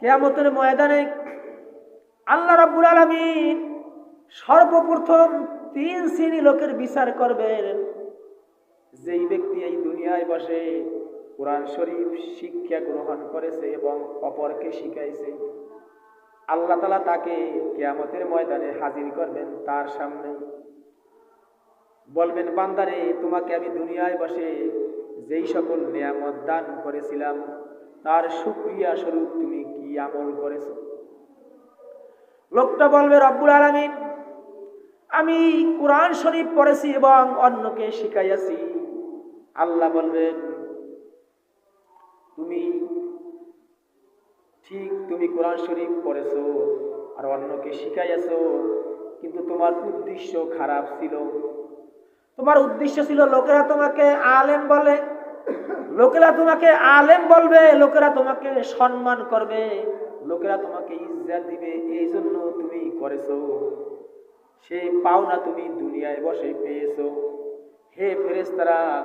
কেয়ামতের ময়দানে আল্লাহ রাব্বুল আলামিন সর্বপ্রথম তিন শ্রেণি লোকের বিচার করবেন। যেই ব্যক্তি এই দুনিয়ায় বসে কোরআন শরীফ শিক্ষা গ্রহণ করেছে এবং অপরকে শিখাইছে, আল্লাহ তালা তাকে কেয়ামতের ময়দানে হাজির করবেন তার সামনে। বলবেন, বান্দারে, তোমাকে আমি দুনিয়ায় বসে যেই সকল নিয়ামত দান করেছিলাম তার সুক্রিয়া স্বরূপ তুমি কি আমল করেছ? লোকটা বলবে, রব্বুল আলামিন, আমি কোরআন শরীফ পড়েছি এবং অন্যকে শিখাইয়াছি। আল্লাহ বলবেন, তুমি ঠিক তুমি কোরআন শরীফ পড়েছো আর অন্যকে শিখাইয়াছো, কিন্তু তোমার উদ্দেশ্য খারাপ ছিল। তোমার উদ্দেশ্য ছিল লোকেরা তোমাকে আলেম বলে লোকেরা তোমাকে আলেম বলবে, লোকেরা তোমাকে সম্মান করবে, লোকেরা তোমাকে ইজ্জাত দিবে, এই জন্য তুমি করেছ। সেই পাওনা তুমি দুনিয়ায় বসে পেয়েছ। হে ফেরেস্তারা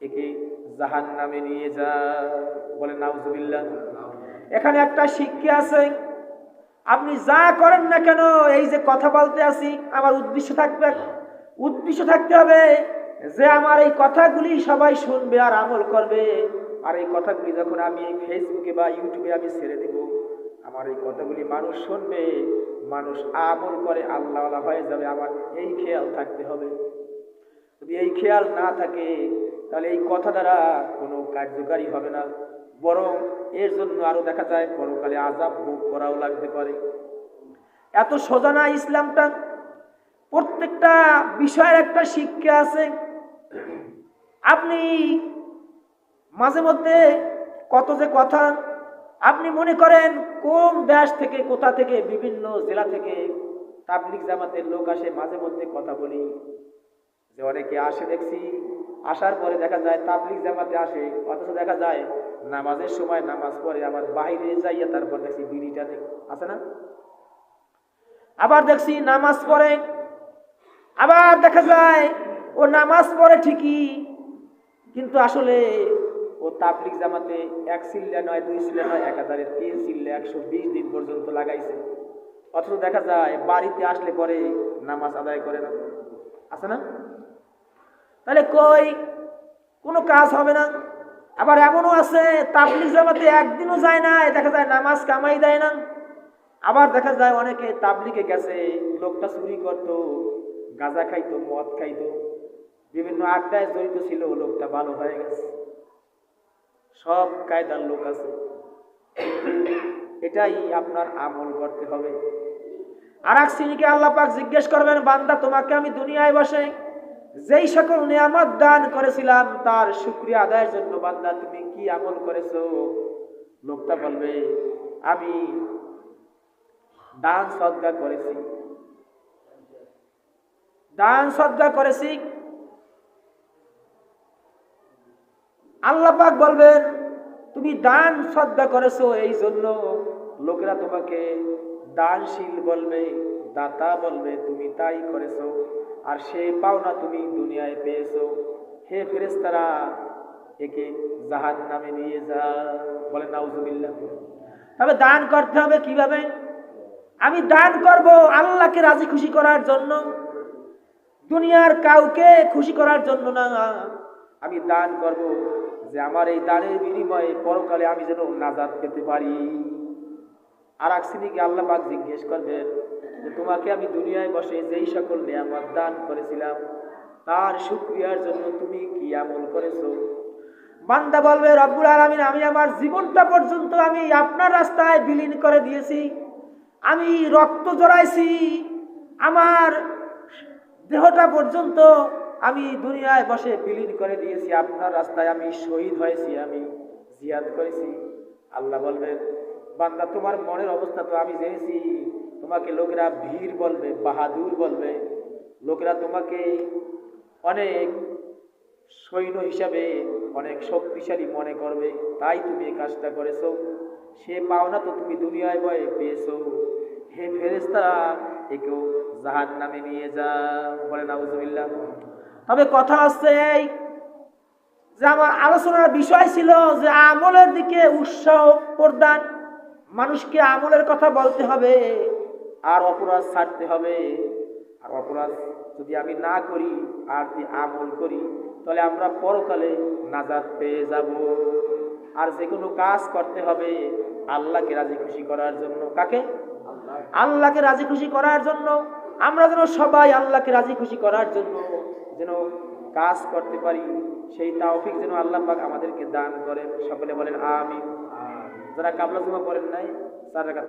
একে জাহান নামে নিয়ে যা। বলে, নাউজুবিল্লাহ। এখানে একটা শিক্ষা আছে, আপনি যা করেন না কেন, এই যে কথা বলতে আসি, আমার উদ্দেশ্য থাকবে, উদ্দেশ্য থাকতে হবে যে আমার এই কথাগুলি সবাই শুনবে আর আমল করবে, আর এই কথাগুলি যখন আমি ফেসবুকে বা ইউটিউবে আমি ছেড়ে দেব, আমার এই কথাগুলি মানুষ শুনবে, মানুষ আমল করে আল্লাহ হয়ে যাবে, আমার এই খেয়াল থাকতে হবে। যদি এই খেয়াল না থাকে, তাহলে এই কথা দ্বারা কোনো কার্যকারী হবে না, বরং এর জন্য আরও দেখা যায় পরকালে আজাব ভোগ করাও লাগতে পারে। এত সোজা না ইসলামটা? প্রত্যেকটা বিষয়ের একটা শিক্ষা আছে আপনি মাঝে মধ্যে কত যে কথা, আপনি মনে করেন কোন দেশ থেকে, কোথা থেকে, বিভিন্ন জেলা থেকে তাবলিক জামাতের লোক আসে, মাঝে মধ্যে কথা বলি। যে অনেকে আসে দেখছি, আসার পরে দেখা যায় তাবলিক জামাতে আসে, অথচ দেখা যায় নামাজের সময় নামাজ পড়ে, আবার বাইরে যাইয়া তারপর দেখছি বিড়ি টানে আছে না? আবার দেখছি নামাজ পড়ে, আবার দেখা যায় ও নামাজ পড়ে ঠিকই, কিন্তু আসলে ও তাবলিক জামাতে এক সিল্লা নয়, দুই সিল্লা নয়, এক হাজারের তিন সিল্লা একশো বিশ দিন পর্যন্ত লাগাইছে। অথচ দেখা যায়, বাড়িতে আসলে পরে নামাজ আদায় করে না। আছে না? তাহলে কই? কোনো কাজ হবে না। আবার এমনও আছে তাবলিক জামাতে একদিনও যায় না, দেখা যায় নামাজ কামাই দেয় না। আবার দেখা যায় অনেকে তাবলিকে গেছে, লোকটা চুরি করতো, গাঁজা খাইতো, মদ খাইতো। বিভিন্ন আড্ডায় জড়িত ছিল লোকটা ভালো হয়ে গেছে। সব কায়দার লোক আছে। এটাই আপনার আমল করতে হবে। আর এক শ্রেণীকে আল্লাহ পাক জিজ্ঞেস করবেন, বান্দা, তোমাকে আমি দুনিয়ায় বসে যেই সকল নিয়ামত দান করেছিলাম, তার শুক্রিয়া আদায়ের জন্য বান্দা, তুমি কি আমল করেছ? লোকটা বলবে, আমি দান সদ্গা করেছি। দান সদ্গা করেছি আল্লাহ পাক বলবেন, তুমি দান শ্রদ্ধা করেছ এই জন্য লোকেরা তোমাকে দানশীল বলবে, দাতা বলবে, তুমি তাই করেছ। আর সে পাওনা তুমি দুনিয়ায় পেয়েছ। হে ফেরেস্তারা একে জাহান নামে নিয়ে যা। বলে নাউজুবিল্লাহ। তবে দান করতে হবে কীভাবে? আমি দান করব আল্লাহকে রাজি খুশি করার জন্য। দুনিয়ার কাউকে খুশি করার জন্য না। আমি দান করব যে আমার এই দানের বিনিময়ে পরকালে আমি যেন নাজাদ পেতে পারি। আর এক শ্রেণীকে আল্লাহ পাক জিজ্ঞেস করবেন যে, তোমাকে আমি দুনিয়ায় বসে যেই সকল নিয়ামত দান করেছিলাম, তার শুক্রিয়ার জন্য তুমি কি আমল করেছ? বান্দা বলবে, রব্বুল আলমিন, আমি আমার জীবনটা পর্যন্ত আমি আপনার রাস্তায় বিলীন করে দিয়েছি। আমি রক্ত জড়াইছি। আমার দেহটা পর্যন্ত আমি দুনিয়ায় বসে বিলীন করে দিয়েছি, আপনার রাস্তায় আমি শহীদ হয়েছি, আমি জিয়াদ করেছি। আল্লাহ বলবেন, বান্দা, তোমার মনের অবস্থা তো আমি জেনেছি। তোমাকে লোকেরা ভিড় বলবে, বাহাদুর বলবে। লোকেরা তোমাকে অনেক সৈন্য হিসাবে, অনেক শক্তিশালী মনে করবে। তাই তুমি এই কাজটা করেছ। সে পাওনা তো তুমি দুনিয়ায় বয়ে পেয়েছ। হে ফেরেস্তারা একেও জাহান নামে নিয়ে যা বলে নাউজুবিল্লাহ তবে কথা হচ্ছে এই যে আমার আলোচনার বিষয় ছিল যে আমলের দিকে উৎসাহ প্রদান, মানুষকে আমলের কথা বলতে হবে, আর অপরাধ ছাড়তে হবে। আর অপরাধ যদি আমি না করি, আর যদি আমল করি, তাহলে আমরা পরকালে নাজাদ পেয়ে যাব। আর যে কোনো কাজ করতে হবে আল্লাহকে রাজি খুশি করার জন্য। কাকে? আল্লাহকে রাজি খুশি করার জন্য। আমরা যেন সবাই আল্লাহকে রাজি খুশি করার জন্য যেন কাজ করতে পারি, সেই তাওফিক যেন আল্লাহ পাক আমাদেরকে দান করেন। সকলে বলেন আমি যারা কাবলা জমা করেন নাই তারা